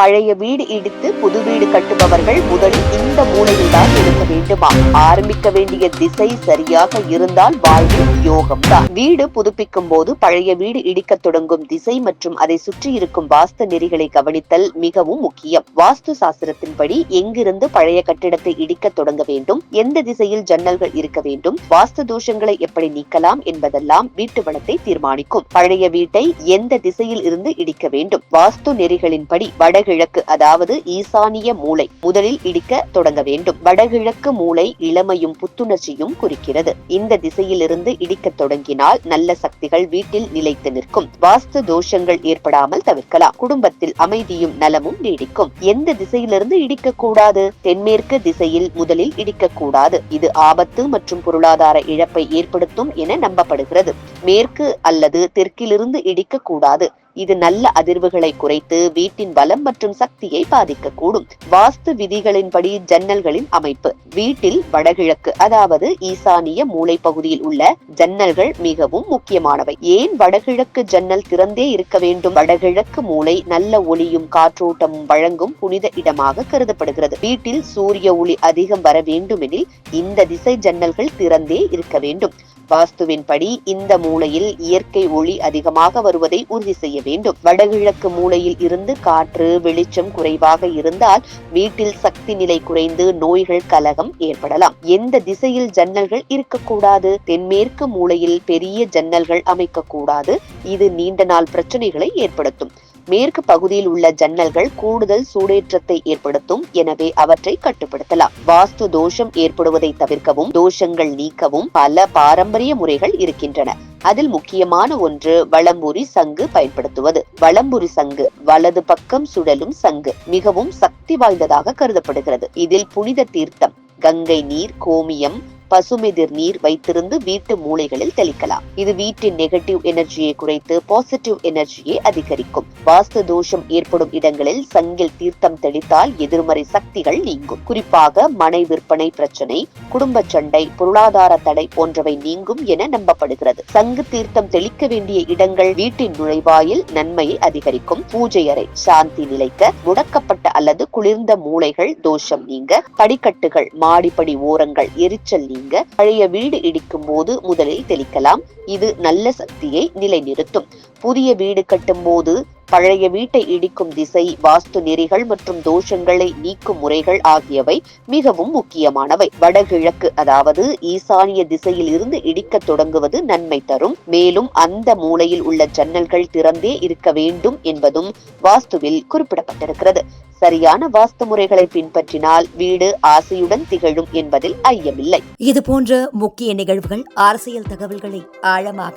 பழைய வீடு இடித்து புது வீடு கட்டுபவர்கள் முதலில் இந்த மூலையில் தான் இருக்க வேண்டுமா? ஆரம்பிக்க வேண்டிய திசை சரியாக இருந்தால் வாழ்வில் யோகம்தான். வீடு புதுப்பிக்கும் போது பழைய வீடு இடிக்கத் தொடங்கும் திசை மற்றும் அதை சுற்றி இருக்கும் வாஸ்து நெறிகளை கவனித்தல் மிகவும் முக்கியம். வாஸ்து சாஸ்திரத்தின்படி எங்கிருந்து பழைய கட்டிடத்தை இடிக்கத் தொடங்க வேண்டும்? எந்த திசையில் ஜன்னல்கள் இருக்க வேண்டும்? வாஸ்து தோஷங்களை எப்படி நீக்கலாம் என்பதெல்லாம் வீட்டு வளத்தை தீர்மானிக்கும். பழைய வீட்டை எந்த திசையில் இருந்து இடிக்க வேண்டும்? வாஸ்து நெறிகளின்படி வட வடகிழக்கு அதாவது ஈசானிய மூளை முதலில் இடிக்க தொடங்க வேண்டும். வடகிழக்கு மூளை இளமையும் புத்துணர்ச்சியும் குறிக்கிறது. இந்த திசையிலிருந்து இடிக்கத் தொடங்கினால் நல்ல சக்திகள் வீட்டில் நிலைத்து நிற்கும். வாஸ்து தோஷங்கள் ஏற்படாமல் தவிர்க்கலாம். குடும்பத்தில் அமைதியும் நலமும் நீடிக்கும். எந்த திசையிலிருந்து இடிக்க கூடாது? தென்மேற்கு திசையில் முதலில் இடிக்க கூடாது. இது ஆபத்து மற்றும் பொருளாதார இழப்பை ஏற்படுத்தும் என நம்பப்படுகிறது. மேற்கு அல்லது தெற்கிலிருந்து இடிக்கக்கூடாது. இது நல்ல அதிர்வுகளை குறைத்து வீட்டின் பலம் மற்றும் சக்தியை பாதிக்கக்கூடும். வாஸ்து விதிகளின்படி ஜன்னல்களின் அமைப்பு. வீட்டில் வடகிழக்கு அதாவது ஈசானிய மூளை பகுதியில் உள்ள ஜன்னல்கள் மிகவும் முக்கியமானவை. ஏன் வடகிழக்கு ஜன்னல் திறந்தே இருக்க வேண்டும்? வடகிழக்கு மூளை நல்ல ஒளியும் காற்றோட்டமும் வழங்கும் புனித இடமாக கருதப்படுகிறது. வீட்டில் சூரிய ஒளி அதிகம் வர வேண்டுமெனில் இந்த திசை ஜன்னல்கள் திறந்தே இருக்க வேண்டும். வாஸ்துவின்படி இந்த மூலையில் இயற்கை ஒளி அதிகமாக வருவதை உறுதி செய்ய வேண்டும். வடகிழக்கு மூலையில் இருந்து காற்று வெளிச்சம் குறைவாக இருந்தால் வீட்டில் சக்தி நிலை குறைந்து நோய்கள் கலகம் ஏற்படலாம். எந்த திசையில் ஜன்னல்கள் இருக்கக்கூடாது? தென்மேற்கு மூலையில் பெரிய ஜன்னல்கள் அமைக்கக்கூடாது. இது நீண்ட நாள் பிரச்சனைகளை ஏற்படுத்தும். மேற்கு பகுதியில் உள்ள ஜன்னல்கள் கூடுதல் சூடேற்றத்தை ஏற்படுத்தும். எனவே அவற்றை கட்டுப்படுத்தலாம். வாஸ்து தோஷம் ஏற்படுவதை தவிர்க்கவும் தோஷங்கள் நீக்கவும் பல பாரம்பரிய முறைகள் இருக்கின்றன. அதில் முக்கியமான ஒன்று வளம்புரி சங்கு பயன்படுத்துவது. வளம்புரி சங்கு வலது பக்கம் சுழலும் சங்கு மிகவும் சக்தி வாய்ந்ததாக கருதப்படுகிறது. இதில் புனித தீர்த்தம் கங்கை நீர் கோமியம் பசுமெதிர் நீர் வைத்திருந்து வீட்டு மூலைகளில் தெளிக்கலாம். இது வீட்டின் நெகட்டிவ் எனர்ஜியை குறைத்து பாசிட்டிவ் எனர்ஜியை அதிகரிக்கும். வாஸ்து தோஷம் ஏற்படும் இடங்களில் சங்கில் தீர்த்தம் தெளித்தால் எதிர்மறை சக்திகள் நீங்கும். குறிப்பாக மனை விற்பனை பிரச்சனை குடும்ப சண்டை பொருளாதார தடை போன்றவை நீங்கும் என நம்பப்படுகிறது. சங்கு தீர்த்தம் தெளிக்க வேண்டிய இடங்கள் வீட்டின் நுழைவாயில் நன்மையை அதிகரிக்கும். பூஜை அறை சாந்தி நிலைக்க முடக்கப்பட்ட அல்லது குளிர்ந்த மூளைகள் தோஷம் நீங்க. படிக்கட்டுகள் மாடிப்படி ஓரங்கள் எரிச்சல் நீங்க பழைய வீடு இடிக்கும் போது முதலில் தெளிக்கலாம். இது நல்ல சக்தியை நிலைநிறுத்தும். புதிய வீடு கட்டும் போது பழைய வீட்டை இடிக்கும் திசை வாஸ்து நெறிகள் மற்றும் தோஷங்களை நீக்கும் முறைகள் ஆகியவை மிகவும் முக்கியமானவை. வடகிழக்கு அதாவது ஈசானிய திசையில் இருந்து இடிக்க தொடங்குவது நன்மை தரும். மேலும் அந்த மூலையில் உள்ள ஜன்னல்கள் திறந்தே இருக்க வேண்டும் என்பதும் வாஸ்துவில் குறிப்பிடப்பட்டிருக்கிறது. சரியான வாஸ்து முறைகளை பின்பற்றினால் வீடு ஆசையுடன் திகழும் என்பதில் ஐயமில்லை. இது போன்ற முக்கிய நிகழ்வுகள் அரசியல் தகவல்களை ஆழமாக